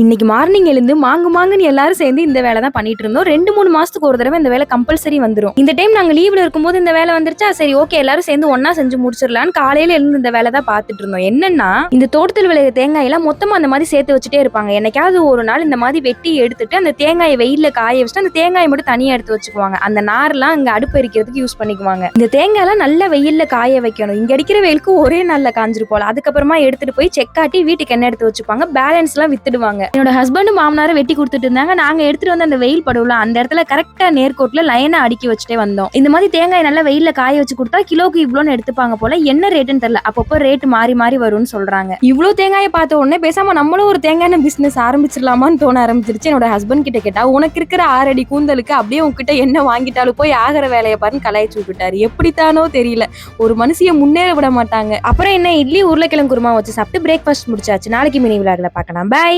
இன்னைக்கு மார்னிங் எழுந்து மாங்கு மாங்குன்னு எல்லாரும் சேர்ந்து இந்த வேலை தான் பண்ணிட்டு இருந்தோம். ரெண்டு மூணு மாசத்துக்கு ஒரு தடவை இந்த வேலை கம்பல்சரி வந்துரும். இந்த டைம் நாங்க லீவ்ல இருக்கும்போது இந்த வேலை வந்துருச்சா? சரி ஓகே எல்லாரும் சேர்ந்து ஒன்னா செஞ்சு முடிச்சிடலான்னு காலையில எழுந்து இந்த வேலை தான் பார்த்துட்டு இருந்தோம். என்னன்னா இந்த தோட்டத்தில் விளையிற தேங்காய் எல்லாம் மொத்தமா அந்த மாதிரி சேர்த்து வச்சுட்டே இருப்பாங்க. என்னைக்காவது ஒரு நாள் இந்த மாதிரி வெட்டி எடுத்துட்டு அந்த தேங்காயை வெயில காய வச்சுட்டு அந்த தேங்காயை மட்டும் தனியா எடுத்து வச்சுக்குவாங்க. அந்த நார்லாம் அங்க அடுப்பு எரிக்கிறதுக்கு யூஸ் பண்ணிக்குவாங்க. இந்த தேங்காய்லாம் நல்லா வெயில்ல காய வைக்கணும். இங்க அடிக்கிற வெயிலுக்கு ஒரே நாள்ல காஞ்சிரு போல. அதுக்கப்புறமா எடுத்துட்டு போய் செக்காட்டி வீட்டுக்கு என்ன எடுத்து வச்சுப்பாங்க. பேலன்ஸ் எல்லாம் வித்துடுவாங்க. என்னோட ஹஸ்பண்டும் மாமனாரும் வெட்டி கொடுத்துட்டு இருந்தாங்க. நாங்க எடுத்துட்டு வந்து அந்த வெயில் படவுல அந்த இடத்துல கரெக்டா நேர்கோட்ல லைனா அடுக்கி வச்சுட்டே வந்தோம். இந்த மாதிரி தேங்காய் நல்லா வெயில காய வச்சு கொடுத்தா கிலோக்கு இவ்வளோன்னு எடுத்துப்பாங்க போல என்ன ரேட்டுன்னு தெரியல. அப்பப்போ ரேட் மாறி மாறி வரும்னு சொல்றாங்க. இவ்வளோ தேங்காயை பார்த்த உடனே பேசாம நம்மளும் ஒரு தேங்காய் பிசினஸ் ஆரம்பிச்சிடலாமான்னு தோண ஆரம்பிச்சிருச்சு. என்னோட ஹஸ்பண்ட் கிட்ட கேட்டா உனக்கு இருக்கிற ஆறடி கூந்தலுக்கு அப்படியே உங்ககிட்ட என்ன வாங்கிட்டாலும் போய் ஆகிற வேலையை பாருன்னு கலாய்ச்சி விட்டுட்டாரு. எப்படித்தானோ தெரியல. ஒரு மனுஷிய முன்னேற விட மாட்டாங்க. அப்புறம் என்ன இட்லி உருளைக்கிழங்கு குருமா வச்சு சாப்பிட்டு பிரேக்ஃபாஸ்ட் முடிச்சாச்சு. நாளைக்கு மினி விழாவில் பார்க்கலாம். பை